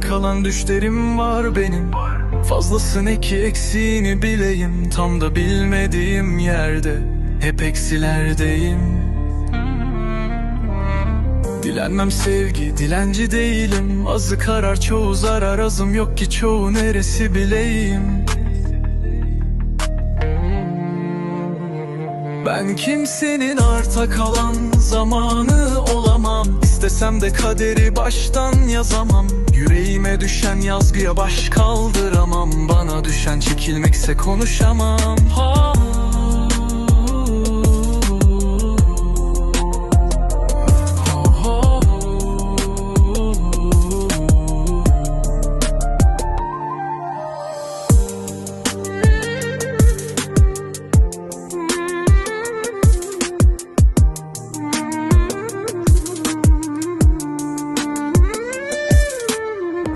kalan düşlerim var benim. Fazlası ne ki eksiğini bileyim. Tam da bilmediğim yerde Hep eksilerdeyim. Dilenmem sevgi, dilenci değilim. Azı karar çoğu zarar. Azım yok ki çoğu neresi bileyim. Ben kimsenin arta kalan olamam İstesem de kaderi baştan yazamam. Yüreğime düşen yazgıya baş kaldıramam. Bana düşen çekilmekse konuşamam. Ha.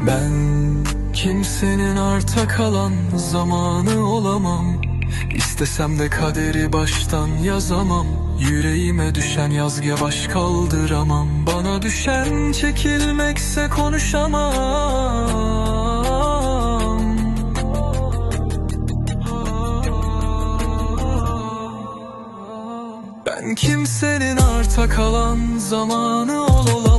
Ben kimsenin arta kalan zamanı olamam. İstesem de kaderi baştan yazamam. Yüreğime düşen yazgıya baş kaldıramam. Bana düşen çekilmekse konuşamam. Ben kimsenin arta kalan zamanı ol olamam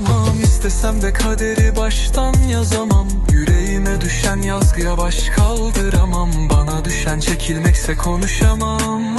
İstesem de kaderi baştan yazamam. Yüreğime düşen yazgıya baş kaldıramam. Bana düşen çekilmekse konuşamam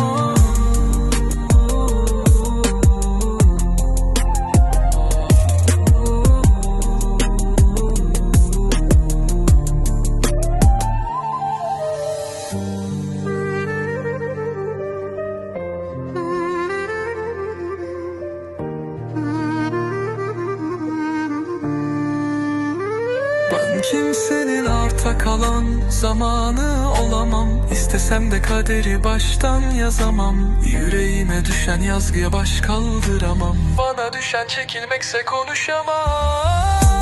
Kimsenin arta kalan zamanı olamam. İstesem de kaderi baştan yazamam. Yüreğime düşen yazgıya baş kaldıramam. Bana düşen çekilmekse konuşamam